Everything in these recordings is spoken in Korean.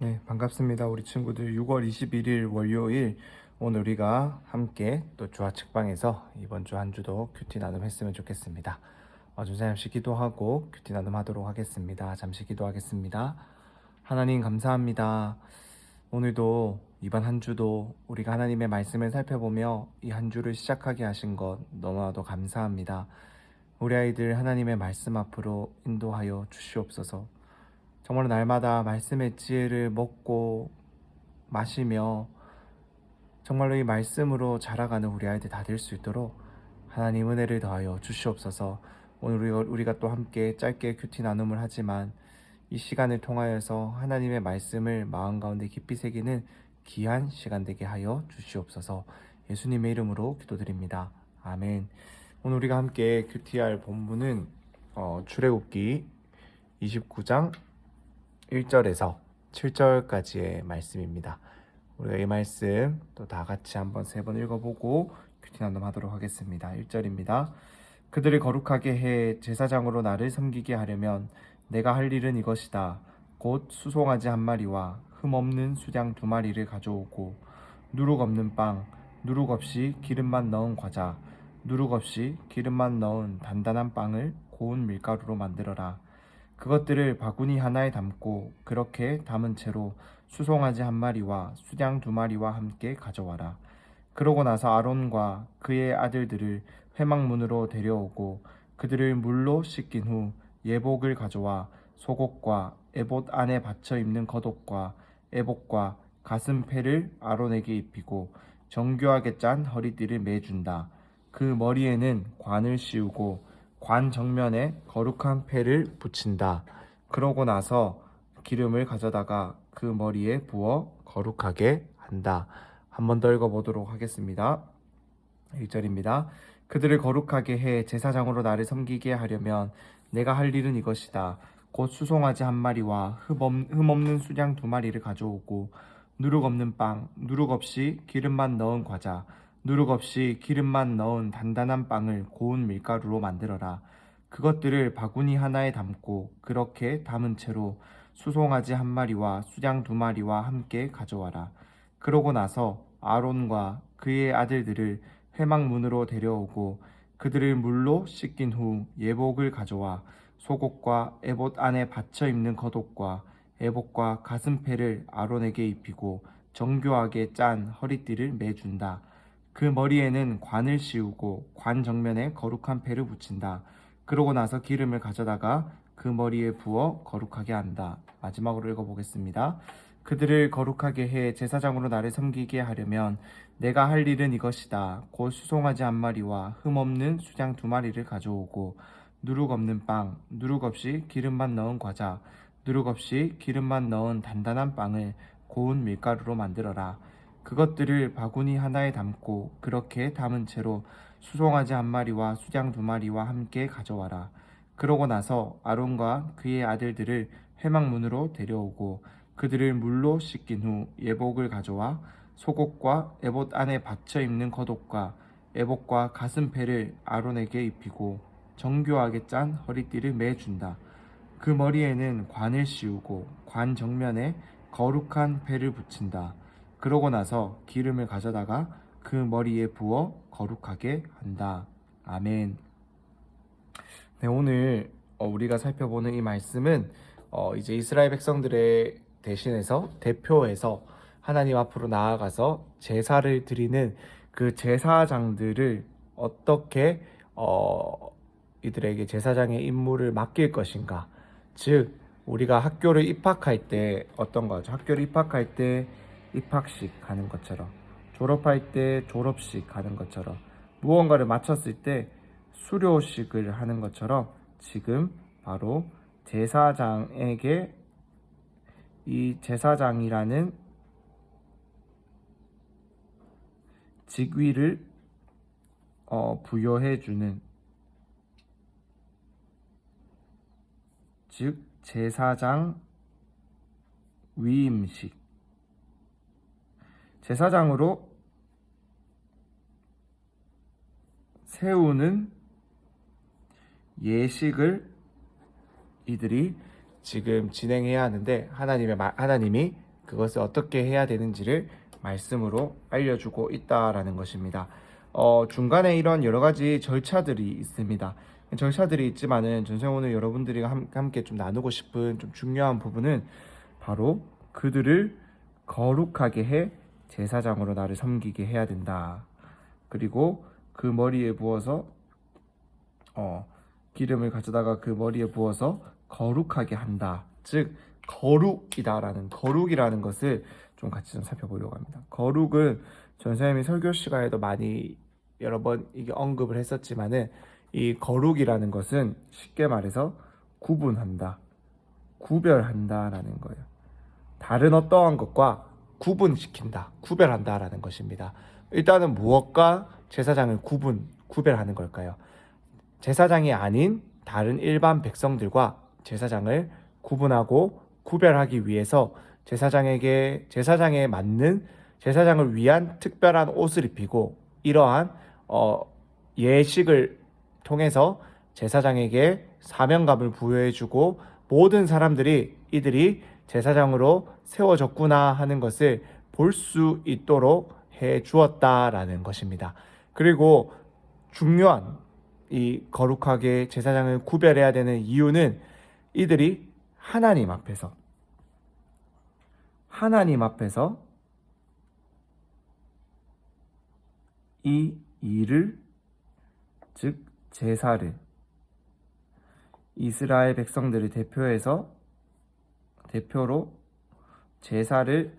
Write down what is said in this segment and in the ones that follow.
네, 반갑습니다. 우리 친구들 6월 21일 월요일 오늘 우리가 함께 또 주화 측방에서 이번 주 한 주도 큐티 나눔 했으면 좋겠습니다. 어, 좀 잠시 기도하고 큐티 나눔 하도록 하겠습니다. 잠시 기도하겠습니다. 하나님 감사합니다. 오늘도 이번 한 주도 우리가 하나님의 말씀을 살펴보며 이 한 주를 시작하게 하신 것 너무나도 감사합니다. 우리 아이들 하나님의 말씀 앞으로 인도하여 주시옵소서. 정말 날마다 말씀의 지혜를 먹고 마시며 정말로 이 말씀으로 자라가는 우리 아이들 다 될 수 있도록 하나님 은혜를 더하여 주시옵소서. 오늘 우리가, 또 함께 짧게 큐티 나눔을 하지만 이 시간을 통하여서 하나님의 말씀을 마음 가운데 깊이 새기는 귀한 시간 되게 하여 주시옵소서. 예수님의 이름으로 기도드립니다. 아멘. 오늘 우리가 함께 큐티할 본문은 어, 출애굽기 29장 1절에서 7절까지의 말씀입니다. 우리가 이 말씀 또 다 같이 한번 세 번 읽어보고 큐티 나눔하도록 하겠습니다. 1절입니다. 그들을 거룩하게 해 제사장으로 나를 섬기게 하려면 내가 할 일은 이것이다. 곧 수송아지 한 마리와 흠 없는 수장 두 마리를 가져오고 누룩 없는 빵, 누룩 없이 기름만 넣은 과자, 누룩 없이 기름만 넣은 단단한 빵을 고운 밀가루로 만들어라. 그것들을 바구니 하나에 담고 그렇게 담은 채로 수송아지 한 마리와 수장 두 마리와 함께 가져와라. 그러고 나서 아론과 그의 아들들을 회막문으로 데려오고 그들을 물로 씻긴 후 예복을 가져와 속옷과 에봇 안에 받쳐 입는 겉옷과 에복과 가슴패를 아론에게 입히고 정교하게 짠 허리띠를 매준다. 그 머리에는 관을 씌우고 관 정면에 거룩한 패를 붙인다. 그러고 나서 기름을 가져다가 그 머리에 부어 거룩하게 한다. 한 번 더 읽어보도록 하겠습니다. 1절입니다. 그들을 거룩하게 해 제사장으로 나를 섬기게 하려면 내가 할 일은 이것이다. 곧 수송아지 한 마리와 흠 없는 수장 두 마리를 가져오고 누룩 없는 빵, 누룩 없이 기름만 넣은 과자, 누룩 없이 기름만 넣은 단단한 빵을 고운 밀가루로 만들어라. 그것들을 바구니 하나에 담고 그렇게 담은 채로 수송아지 한 마리와 수장 두 마리와 함께 가져와라. 그러고 나서 아론과 그의 아들들을 회막문으로 데려오고 그들을 물로 씻긴 후 예복을 가져와 속옷과 에봇 안에 받쳐 입는 겉옷과 에봇과 가슴패를 아론에게 입히고 정교하게 짠 허리띠를 매준다. 그 머리에는 관을 씌우고 관 정면에 거룩한 패를 붙인다. 그러고 나서 기름을 가져다가 그 머리에 부어 거룩하게 한다. 마지막으로 읽어보겠습니다. 그들을 거룩하게 해 제사장으로 나를 섬기게 하려면 내가 할 일은 이것이다. 곧 수송아지 한 마리와 흠 없는 수장 두 마리를 가져오고 누룩 없는 빵, 누룩 없이 기름만 넣은 과자, 누룩 없이 기름만 넣은 단단한 빵을 고운 밀가루로 만들어라. 그것들을 바구니 하나에 담고 그렇게 담은 채로 수송아지 한 마리와 수장 두 마리와 함께 가져와라. 그러고 나서 아론과 그의 아들들을 회막문으로 데려오고 그들을 물로 씻긴 후 예복을 가져와 속옷과 에봇 안에 받쳐 입는 겉옷과 에봇과 가슴패를 아론에게 입히고 정교하게 짠 허리띠를 매준다. 그 머리에는 관을 씌우고 관 정면에 거룩한 패를 붙인다. 그러고 나서 기름을 가져다가 그 머리에 부어 거룩하게 한다. 아멘. 네, 오늘 어, 우리가 살펴보는 이 말씀은 어, 이제 이스라엘 백성들의 대신해서 대표해서 하나님 앞으로 나아가서 제사를 드리는 그 제사장들을 어떻게 어, 이들에게 제사장의 임무를 맡길 것인가. 즉 우리가 학교를 입학할 때 어떤 거죠? 학교를 입학할 때 입학식 하는 것처럼 졸업할 때 졸업식 하는 것처럼 무언가를 마쳤을 때 수료식을 하는 것처럼 지금 바로 제사장에게 이 제사장이라는 직위를 어, 부여해 주는 즉 제사장 위임식 제사장으로 세우는 예식을 이들이 지금 진행해야 하는데 하나님의 마- 하나님이 그것을 어떻게 해야 되는지를 말씀으로 알려주고 있다라는 것입니다. 어, 중간에 이런 여러 가지 절차들이 있습니다. 절차들이 있지만은 전생 오늘 여러분들이 함- 함께 좀 나누고 싶은 좀 중요한 부분은 바로 그들을 거룩하게 해 제사장으로 나를 섬기게 해야 된다. 그리고 그 머리에 부어서 어, 기름을 가져다가 그 머리에 부어서 거룩하게 한다. 즉 거룩이다라는 거룩이라는 것을 좀 같이 좀 살펴보려고 합니다. 거룩은 전 선생님이 설교 시간에도 많이 여러 번 이게 언급을 했었지만은 이 거룩이라는 것은 쉽게 말해서 구분한다, 구별한다라는 거예요. 다른 어떠한 것과 구분시킨다, 구별한다라는 것입니다. 일단은 무엇과 제사장을 구분, 구별하는 걸까요? 제사장이 아닌 다른 일반 백성들과 제사장을 구분하고 구별하기 위해서 제사장에게 제사장에 맞는 제사장을 위한 특별한 옷을 입히고 이러한 어, 예식을 통해서 제사장에게 사명감을 부여해주고 모든 사람들이 이들이 제사장으로 세워졌구나 하는 것을 볼 수 있도록 해 주었다라는 것입니다. 그리고 중요한 이 거룩하게 제사장을 구별해야 되는 이유는 이들이 하나님 앞에서 하나님 앞에서 이 일을 즉 제사를 이스라엘 백성들을 대표해서 대표로 제사를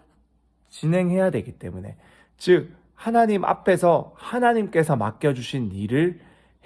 진행해야 되기 때문에 즉 하나님 앞에서 하나님께서 맡겨주신 일을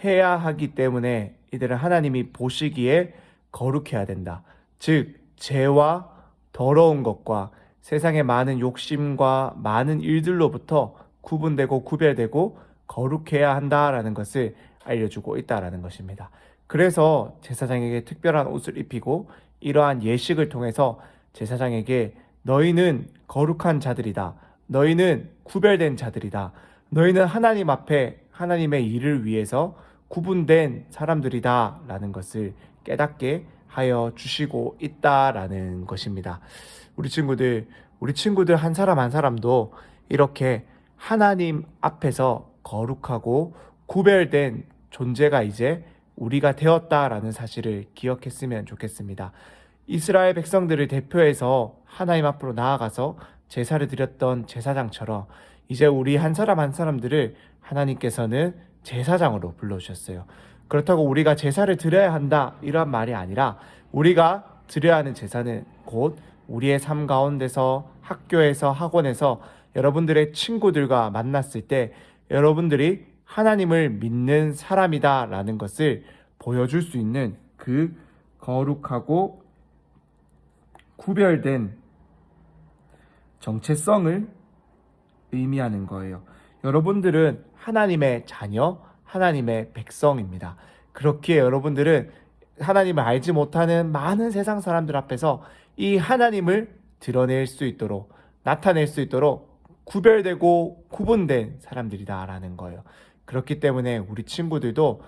해야 하기 때문에 이들은 하나님이 보시기에 거룩해야 된다. 즉 죄와 더러운 것과 세상의 많은 욕심과 많은 일들로부터 구분되고 구별되고 거룩해야 한다라는 것을 알려주고 있다라는 것입니다. 그래서 제사장에게 특별한 옷을 입히고 이러한 예식을 통해서 제사장에게 너희는 거룩한 자들이다. 너희는 구별된 자들이다. 너희는 하나님 앞에 하나님의 일을 위해서 구분된 사람들이다. 라는 것을 깨닫게 하여 주시고 있다라는 것입니다. 우리 친구들, 우리 친구들 한 사람 한 사람도 이렇게 하나님 앞에서 거룩하고 구별된 존재가 이제 우리가 되었다라는 사실을 기억했으면 좋겠습니다. 이스라엘 백성들을 대표해서 하나님 앞으로 나아가서 제사를 드렸던 제사장처럼 이제 우리 한 사람 한 사람들을 하나님께서는 제사장으로 불러주셨어요. 그렇다고 우리가 제사를 드려야 한다 이러한 말이 아니라 우리가 드려야 하는 제사는 곧 우리의 삶 가운데서 학교에서 학원에서 여러분들의 친구들과 만났을 때 여러분들이 하나님을 믿는 사람이다 라는 것을 보여줄 수 있는 그 거룩하고 구별된 정체성을 의미하는 거예요. 여러분들은 하나님의 자녀, 하나님의 백성입니다. 그렇기에 여러분들은 하나님을 알지 못하는 많은 세상 사람들 앞에서 이 하나님을 드러낼 수 있도록 나타낼 수 있도록 구별되고 구분된 사람들이다라는 거예요. 그렇기 때문에 우리 친구들도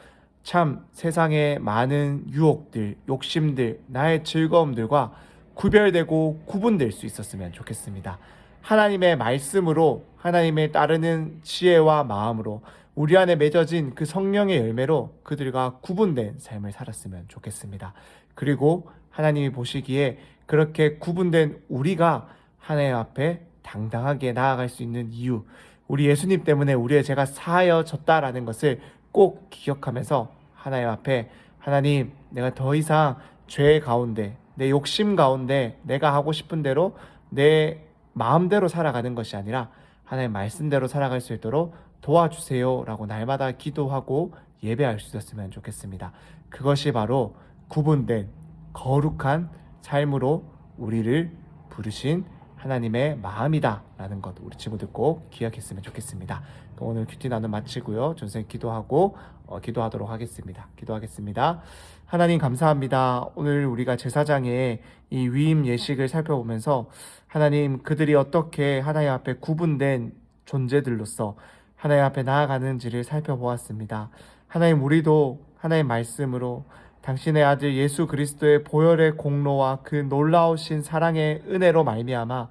참 세상의 많은 유혹들, 욕심들, 나의 즐거움들과 구별되고 구분될 수 있었으면 좋겠습니다. 하나님의 말씀으로 하나님의 따르는 지혜와 마음으로 우리 안에 맺어진 그 성령의 열매로 그들과 구분된 삶을 살았으면 좋겠습니다. 그리고 하나님이 보시기에 그렇게 구분된 우리가 하나님 앞에 당당하게 나아갈 수 있는 이유, 우리 예수님 때문에 우리의 죄가 사하여졌다라는 것을 꼭 기억하면서 하나님 앞에 하나님 내가 더 이상 죄 가운데 내 욕심 가운데 내가 하고 싶은 대로 내 마음대로 살아가는 것이 아니라 하나님 말씀대로 살아갈 수 있도록 도와주세요라고 날마다 기도하고 예배할 수 있었으면 좋겠습니다. 그것이 바로 구분된 거룩한 삶으로 우리를 부르신 하나님의 마음이다라는 것 우리 친구들 꼭 기억했으면 좋겠습니다. 오늘 큐티 나눔 마치고요. 전생 기도하고 어, 기도하도록 하겠습니다. 기도하겠습니다. 하나님 감사합니다. 오늘 우리가 제사장의 이 위임 예식을 살펴보면서 하나님 그들이 어떻게 하나님 앞에 구분된 존재들로서 하나님 앞에 나아가는지를 살펴보았습니다. 하나님 우리도 하나님 말씀으로 당신의 아들 예수 그리스도의 보혈의 공로와 그 놀라우신 사랑의 은혜로 말미암아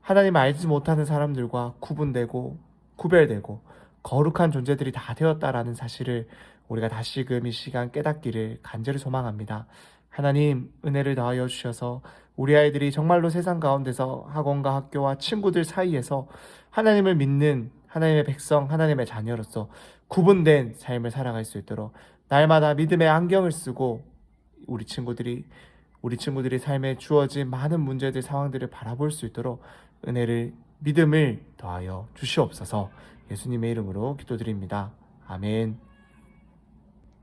하나님 알지 못하는 사람들과 구분되고 구별되고 거룩한 존재들이 다 되었다라는 사실을 우리가 다시금 이 시간 깨닫기를 간절히 소망합니다. 하나님 은혜를 더하여 주셔서 우리 아이들이 정말로 세상 가운데서 학원과 학교와 친구들 사이에서 하나님을 믿는 하나님의 백성, 하나님의 자녀로서 구분된 삶을 살아갈 수 있도록 날마다 믿음의 안경을 쓰고 우리 친구들이 우리 친구들이 삶에 주어진 많은 문제들 상황들을 바라볼 수 있도록 은혜를 믿음을 더하여 주시옵소서 예수님의 이름으로 기도드립니다. 아멘.